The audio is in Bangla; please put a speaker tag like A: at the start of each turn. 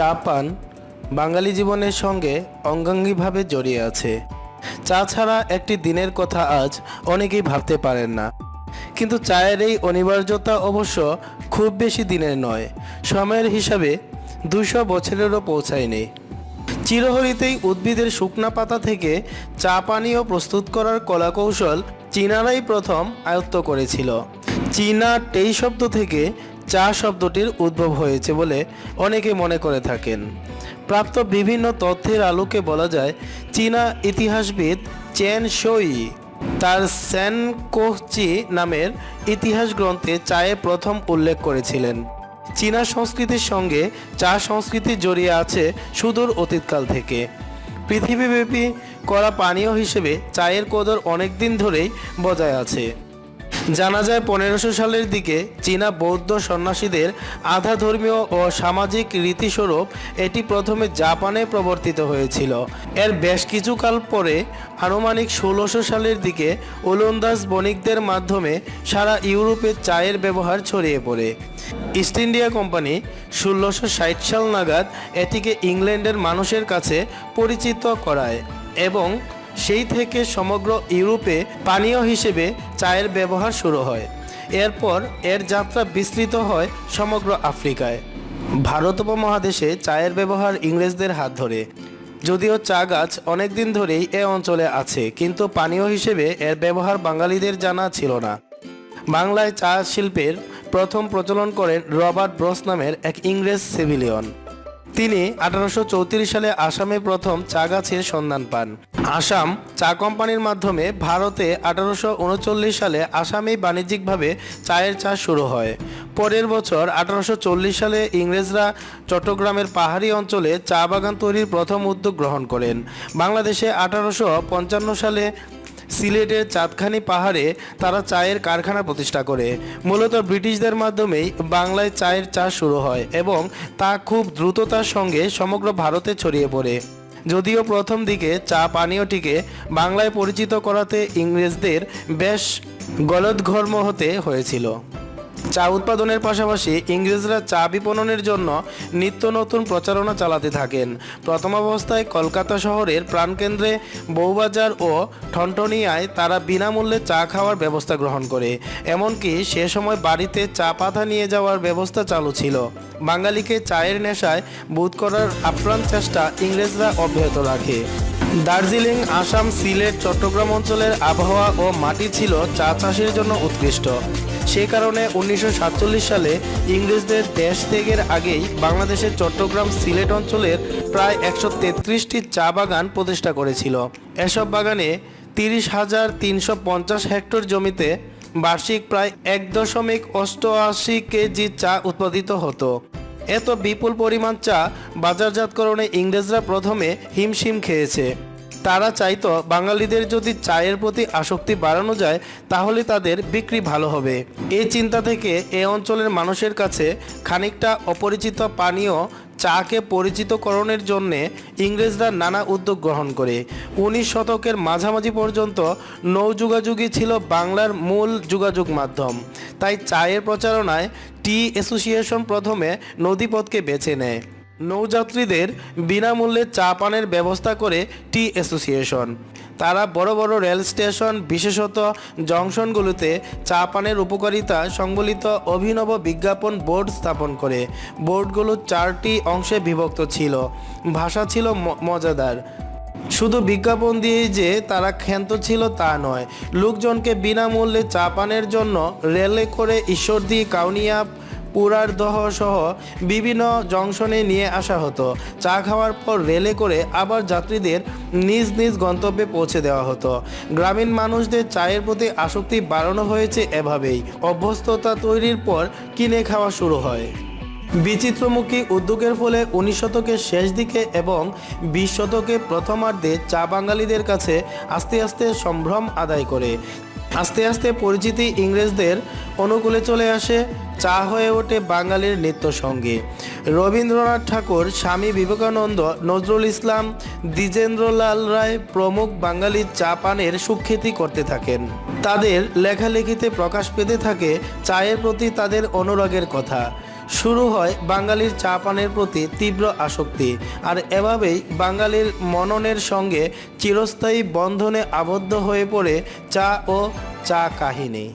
A: চা পান বাঙালি জীবনের সঙ্গে অঙ্গাঙ্গিভাবে জড়িয়ে আছে। চা ছাড়া একটি দিনের কথা আজ অনেকেই ভাবতে পারেন না। কিন্তু চায়ের এই অনিবার্যতা অবশ্য খুব বেশি দিনের নয়, সময়ের হিসাবে দুশো বছরেরও পৌঁছায়নি। চিরহরিতেই উদ্ভিদের শুকনা পাতা থেকে চা পানীয় প্রস্তুত করার কলাকৌশল চীনারাই প্রথম আয়ত্ত করেছিল। চীনা টেই শব্দ থেকে চা শব্দটির উদ্ভব হয়েছে বলে অনেকে মনে করে থাকেন। প্রাপ্ত বিভিন্ন তথ্যের আলোকে বলা যায়, চীনা ইতিহাসবিদ চেন শই তার স্যান কোহচি নামের ইতিহাস গ্রন্থে চায়ের প্রথম উল্লেখ করেছিলেন। চীনা সংস্কৃতির সঙ্গে চা সংস্কৃতি জড়িয়ে আছে সুদূর অতীতকাল থেকে। পৃথিবীব্যাপী করা পানীয় হিসেবে চায়ের কদর অনেক দিন ধরেই বজায় আছে। জানা যায় পনেরোশো সালের দিকে চীনা বৌদ্ধ সন্ন্যাসীদের আধা ধর্মীয় ও সামাজিক রীতিস্বরূপ এটি প্রথমে জাপানে প্রবর্তিত হয়েছিল। এর বেশ কিছুকাল পরে আনুমানিক ষোলোশো সালের দিকে ওলন্দাজ বণিকদের মাধ্যমে সারা ইউরোপে চায়ের ব্যবহার ছড়িয়ে পড়ে। ইস্ট ইন্ডিয়া কোম্পানি ষোলোশো সাল নাগাদ এটিকে ইংল্যান্ডের মানুষের কাছে পরিচিত করায় এবং সেই থেকে সমগ্র ইউরোপে পানীয় হিসেবে চায়ের ব্যবহার শুরু হয়। এরপর এর যাত্রা বিস্তৃত হয় সমগ্র আফ্রিকায়। ভারত উপমহাদেশে চায়ের ব্যবহার ইংরেজদের হাত ধরে। যদিও চা গাছ অনেক দিন ধরেই এ অঞ্চলে আছে, কিন্তু পানীয় হিসেবে এর ব্যবহার বাঙালিদের জানা ছিল না। বাংলায় চা শিল্পের প্রথম প্রচলন করেন রবার্ট ব্রস নামের এক ইংরেজ সিভিলিয়ন। তিনি আঠারোশো চৌত্রিশ সালে আসামে প্রথম চা গাছের সন্ধান পান। আসাম চা কোম্পানির মাধ্যমে ভারতে আঠারোশো উনচল্লিশ সালে আসামেই বাণিজ্যিকভাবে চায়ের চাষ শুরু হয়। পরের বছর আঠারোশো চল্লিশ সালে ইংরেজরা চট্টগ্রামের পাহাড়ি অঞ্চলে চা বাগান তৈরির প্রথম উদ্যোগ গ্রহণ করেন। বাংলাদেশে আঠারোশো পঞ্চান্ন সালে সিলেটের চাঁদখানি পাহাড়ে তারা চায়ের কারখানা প্রতিষ্ঠা করে। মূলত ব্রিটিশদের মাধ্যমেই বাংলায় চায়ের চাষ শুরু হয় এবং তা খুব দ্রুততার সঙ্গে সমগ্র ভারতে ছড়িয়ে পড়ে। যদিও প্রথম দিকে চা পানীয়টিকে বাংলায় পরিচিত করাতে ইংরেজদের বেশ গলদঘর্ম হতে হয়েছিল। চা উৎপাদনের পাশাপাশি ইংরেজরা চা বিপণনের জন্য নিত্য নতুন প্রচারণা চালাতে থাকেন। প্রথম অবস্থায় কলকাতা শহরের প্রাণকেন্দ্রে বউবাজার ও ঠনটনিয়ায় তারা বিনামূল্যে চা খাওয়ার ব্যবস্থা গ্রহণ করে। এমনকি সে সময় বাড়িতে চা পাতা নিয়ে যাওয়ার ব্যবস্থা চালু ছিল। বাঙালিকে চায়ের নেশায় বোধ করার আপ্রাণ চেষ্টা ইংরেজরা অব্যাহত রাখে। দার্জিলিং, আসাম, সিলেট, চট্টগ্রাম অঞ্চলের আবহাওয়া ও মাটি ছিল চা চাষের জন্য উৎকৃষ্ট। সে কারণে উনিশশো সাতচল্লিশ সালে ইংরেজদের দেশ ত্যাগের আগেই বাংলাদেশের চট্টগ্রাম সিলেট অঞ্চলের প্রায় একশো তেত্রিশটি চা বাগান প্রতিষ্ঠা করেছিল। এসব বাগানে তিরিশ হাজার তিনশো পঞ্চাশ হেক্টর জমিতে বার্ষিক প্রায় এক দশমিক অষ্টআশি কেজি চা উৎপাদিত হতো। এত বিপুল পরিমাণ চা বাজারজাতকরণে ইংরেজরা প্রথমে হিমশিম খেয়েছে। তারা চাইতো বাঙালিদের যদি চায়ের প্রতি আসক্তি বাড়ানো যায়, তাহলে তাদের বিক্রি ভালো হবে। এই চিন্তা থেকে এ অঞ্চলের মানুষের কাছে খানিকটা অপরিচিত পানীয় চাকে পরিচিতকরণের জন্যে ইংরেজরা নানা উদ্যোগ গ্রহণ করে। উনিশ শতকের মাঝামাঝি পর্যন্ত নৌযোগাযোগই ছিল বাংলার মূল যোগাযোগ মাধ্যম। তাই চায়ের প্রচারণায় টি অ্যাসোসিয়েশন প্রথমে নদীপথকে বেছে নেয়। নৌযাত্রীদের বিনামূল্যে চা পানের ব্যবস্থা করে টি অ্যাসোসিয়েশন। তারা বড় বড় রেল স্টেশন, বিশেষত জংশনগুলোতে চা পানের উপকারিতা সংবলিত অভিনব বিজ্ঞাপন বোর্ড স্থাপন করে। বোর্ডগুলো চারটি অংশে বিভক্ত ছিল। ভাষা ছিল মজাদার। শুধু বিজ্ঞাপন দিয়েই যে তারা ক্ষান্ত ছিল তা নয়। লোকজনকে বিনামূল্যে চা পানের জন্য রেলে করে ঈশ্বরদী, কাউনিয়া পুরারদহ সহ বিভিন্ন জংশনে নিয়ে আসা হতো। চা খাওয়ার পর রেলে করে আবার যাত্রীদের নিজ নিজ গন্তব্যে পৌঁছে দেওয়া হতো। গ্রামীণ মানুষদের চায়ের প্রতি আসক্তি বাড়ানো হয়েছে এভাবেই। অভ্যস্ততা তৈরির পর কিনে খাওয়া শুরু হয়। বিচিত্রমুখী উদ্যোগের ফলে উনিশ শতকের শেষ দিকে এবং বিশ শতকে প্রথমার্ধে চা বাঙালিদের কাছে আস্তে আস্তে সম্ভ্রম আদায় করে। আস্তে আস্তে পরিচিতি ইংরেজদের অনুকূলে চলে আসে, চা হয়ে ওঠে বাঙালির নিত্য সঙ্গী। রবীন্দ্রনাথ ঠাকুর, স্বামী বিবেকানন্দ, নজরুল ইসলাম, দ্বিজেন্দ্রলাল রায় প্রমুখ বাঙালির চা পানের সুখ্যাতি করতে থাকেন। তাদের লেখালেখিতে প্রকাশ পেতে থাকে, চায়ের প্রতি তাদের অনুরাগের কথা। শুরু হয় বাঙালির চা পানের প্রতি তীব্র আসক্তি, আর এভাবেই বাঙালির মননের সঙ্গে চিরস্থায়ী বন্ধনে আবদ্ধ হয়ে পড়ে চা ও চা কাহিনী।